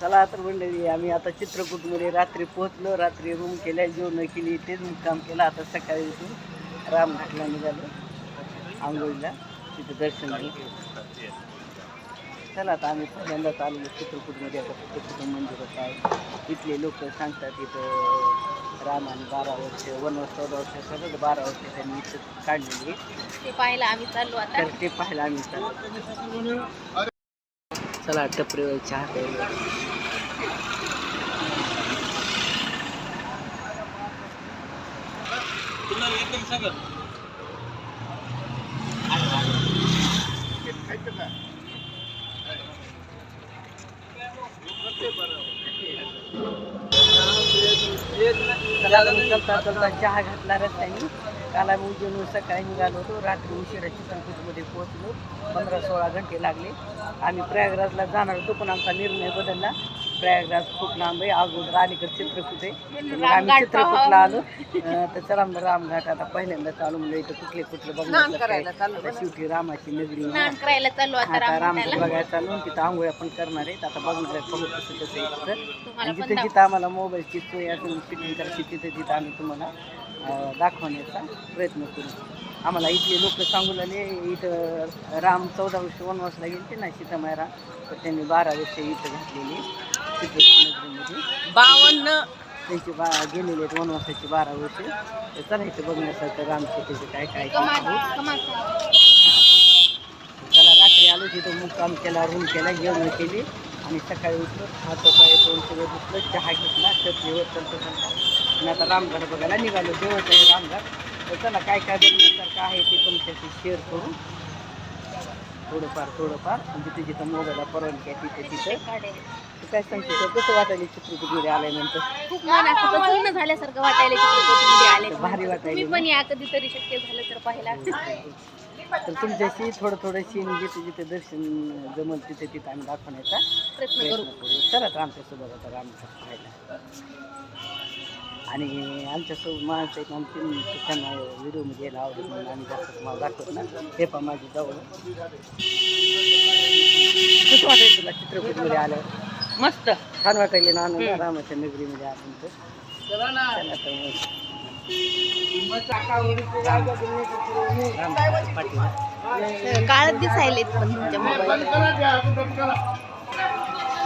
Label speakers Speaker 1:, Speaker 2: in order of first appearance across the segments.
Speaker 1: चला तर मंडळी आम्ही आता चित्रकूटमध्ये रात्री पोहोचलो रात्री रूम केल्या जेवण केली तेच काम केलं. आता सकाळी उठून रामघाटला निघालो आंघोळीला तिथं दर्शन घेतलं चला आता आम्ही पहिल्यांदाच आलो चित्रकूटमध्ये. आता चित्रकूट मंदिरात आहे इथले लोक सांगतात इथं राम आणि बारा वर्ष वनवास चौदा वर्ष सगळं बारा वर्ष त्यांनी इथं काढलेली.
Speaker 2: ते पाहायला आम्ही चाललो आता.
Speaker 1: ते पाहायला आम्ही चाललो. चला टपरीवर चहा प्यायला चला चलता चहा घातला रस्त्याने काल आम्ही उद्यान सकाळी निघालो होतो. रात्री उशिरा चित्रकूटमध्ये पोहोचलो. पंधरा सोळा घंटे लागले. आम्ही प्रयागराजला जाणार होतो पण आमचा निर्णय बदलला. प्रयागराज खूप लांब आहे. अगोदर अलीकडे चित्रकूट आहे. आम्ही चित्रकूटला आलो. तर चला मग रामघाट आता पहिल्यांदा चालू. म्हणजे इथं कुठले कुठले आता शेवटी रामाची नगरी आहे.
Speaker 2: आता
Speaker 1: राम बघायला चालू. तिथं आंघोळ्या पण करणार आहेत. आता बघणार आहेत बघू कसं कसं आहे जिथे जिथं आम्हाला मोबाईलची सोय असेल फिटिंग करायची तिथे तिथं आम्ही तुम्हाला दाखवण्याचा प्रयत्न करू. आम्हाला इथले लोक सांगू लागले इथं राम चौदा वर्ष वनवासला गेले ना सीतामायरा तर त्यांनी बारा वर्ष इथं घातलेली
Speaker 2: बावन्न.
Speaker 1: त्यांची बा गेलेले आहेत वनवासाची बारा वर्ष. तर चला इथं बघण्यासारखं रामचेतीचं काय काय त्याला रात्री आलो तिथं मुक्काम केला रूम केला जेवण केली. आणि सकाळी उठलो हात पाय तोंड सगळं धुतलं चहा घेतला चटणीवर चलता. आणि आता रामघाट बघायला निघालो आहे रामघाट तर चला काय काय बघण्यासारखं आहे ते तुमच्याशी शेअर करू. थोडंफार थोडंफार. आणि जिथे जिथं मोबाईलला परवानगी आहे तिथे तिथे. काय सांगते तर कसं वाटायला चित्रकूटमध्ये आल्यानंतर
Speaker 2: खूप मन असं प्रसन्न झाल्यासारखं वाटायला आले.
Speaker 1: भारी वाटायला.
Speaker 2: पण या कधीतरी शक्य झालं तर पाहिला
Speaker 1: तर तुमच्याशी थोडं थोडं सीन जिथे जिथे दर्शन जमल तिथे तिथे आम्ही दाखवण्याचा
Speaker 2: प्रयत्न करू.
Speaker 1: चला तर आमच्यासोबत आता रामघाट पाहायला. आणि आमच्यासोबत माणसं एक आमची त्यांना व्हिडिओमध्ये यायला आवडत म्हणून आम्ही जास्त तुम्हाला दाखवत ना हे पण माझी जवळ कसं वाटायचं तुला चित्रकूटमध्ये आल्यावर?
Speaker 2: मस्त.
Speaker 1: छान वाटायले ना आनंद रामाच्या नगरीमध्ये चला तर
Speaker 2: काळात दिसायलेत पण तुमच्या मोबाईल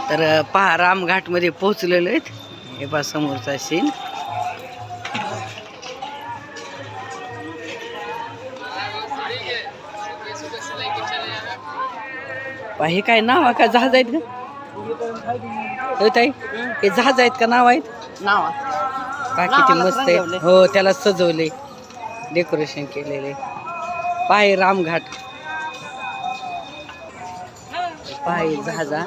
Speaker 1: तर पहा रामघाटमध्ये पोहोचलेलो आहेत. हे पहा समोरचा सीन हे काय नाव आहे का? जहाज आहेत का? होत आहे हे जहाज आहेत का? नाव आहेत?
Speaker 2: नाव
Speaker 1: पहा किती मस्त आहे. हो त्याला सजवले. डेकोरेशन केलेले. पहा हे. रामघाट पहा हे जहाजा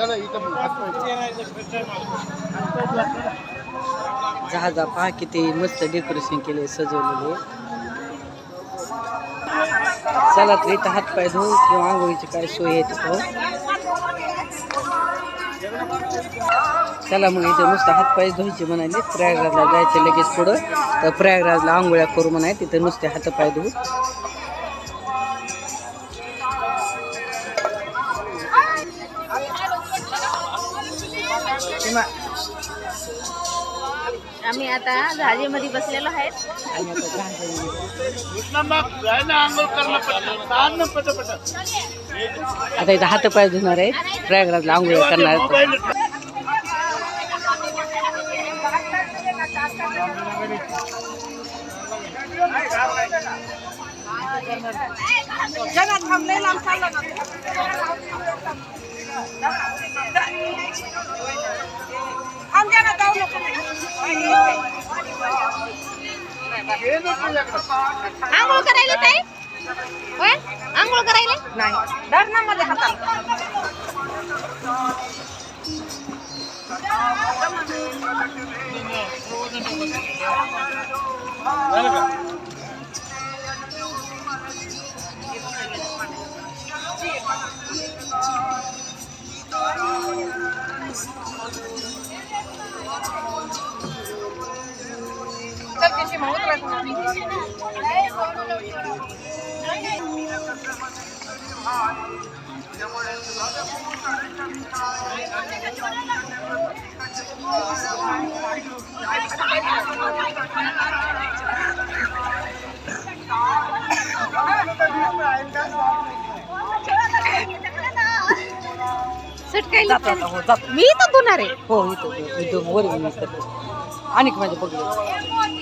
Speaker 2: नाही
Speaker 1: जहाजा पहा किती मस्त डेकोरेशन केले सजवलेले. चला तर इथं हातपाय धुवून किंवा आंघोळीची काय सोय आहे तिथं. चला मग इथं नुसतं हातपाय धुवायचे म्हणाले प्रयागराजला जायचं लगेच पुढं. तर प्रयागराजला आंघोळ्या करू म्हणाय तिथं नुसते हातपाय धुवू
Speaker 2: आम्ही आता जहाजेमध्ये बसलेलो आहेत.
Speaker 1: आता इथं हात इथं हातपाय धुणार आहेत. प्रयागराजला आंघोळ करणार आहेत.
Speaker 2: आंघोळ करायला ताई? होय? आंघोळ करायला? नाही. धर ना मध्ये हाताला
Speaker 3: चल
Speaker 2: सटकायला
Speaker 1: जातो आता, हो जातो
Speaker 2: मी इथं धुणार आहे
Speaker 1: हो इथं इथं वर येऊन करतो आणि माझ्या बघू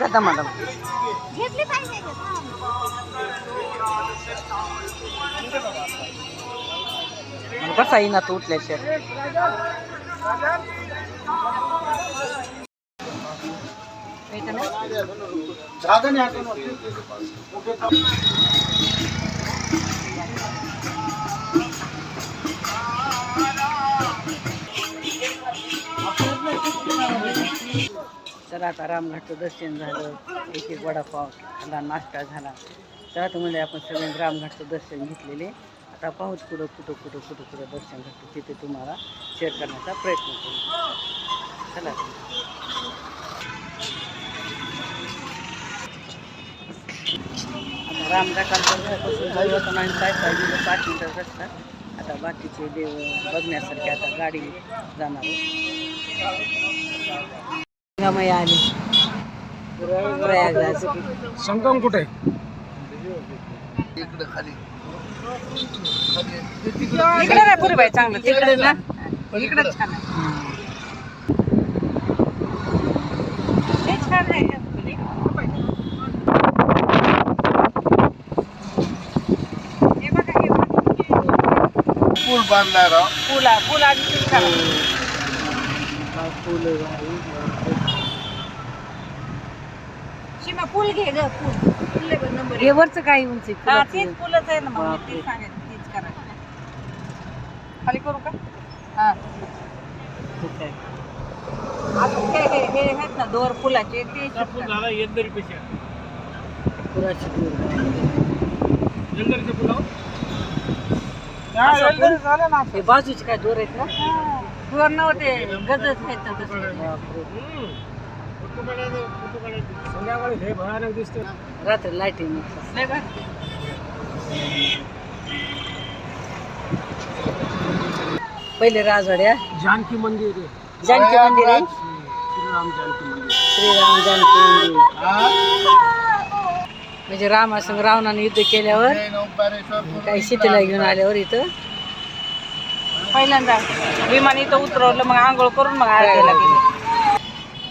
Speaker 1: दादा मॅडम
Speaker 2: घेतली पाहिजे
Speaker 1: मला कसा येईना तो तर आता रामघाटचं दर्शन झालं एक एक वडापाव झाला नाश्ता झाला. तर आता म्हणजे आपण सगळ्यांनी रामघाटचं दर्शन घेतलेले. आता पाहूच कुठं कुठं कुठं कुठं कुठं दर्शन घडतं तिथे तुम्हाला शेअर करण्याचा प्रयत्न करू. चला. आता रामघाटांचं घरापासून जवळ होतं आणि काय पाहिजे पाच रस्ता. आता बाकीचे देव बघण्यासारखे आता गाडी जाणार गंगामाई आली. प्रयागराज.
Speaker 3: संगम कुठे?
Speaker 1: इकडे नाही पुरे बाई चांगलं. तिकडे ना. इकडे छान आहे. छान आहे. बघा बघा.
Speaker 3: पूल राव.
Speaker 1: फुला फुलं
Speaker 2: सीमा फुल घे ग फुल. फुल बघ नंबर
Speaker 1: हे वरचं काय उंची?
Speaker 2: हा तेच फुलच आहे ना मग
Speaker 1: बापरे.
Speaker 2: तेच सांगायचं तेच करायचं खाली करू का? हा. आता हे हे हे आहेत ना दोर फुलाचे ते
Speaker 1: फुलाची
Speaker 3: झालं ना
Speaker 1: हे बाजूचे काय दोर आहेत ना?
Speaker 2: दोर नव्हते गजच आहेत ना.
Speaker 1: बापरे.
Speaker 3: संध्याकाळी हे भयानक दिसते
Speaker 1: रात्री लाईटिंग. पहिले राजवाड्या.
Speaker 3: जानकी मंदिर. आहे.
Speaker 1: जानकी मंदिर आहे.
Speaker 3: श्रीराम जानकी मंदिर.
Speaker 1: श्रीराम जानकी मंदिर. म्हणजे रामासंग रावणाने युद्ध केल्यावर काही शेतीला घेऊन आल्यावर इथं
Speaker 2: पहिल्यांदा विमान इथं उतरवलं मग आंघोळ करून मग आरतीला गेले.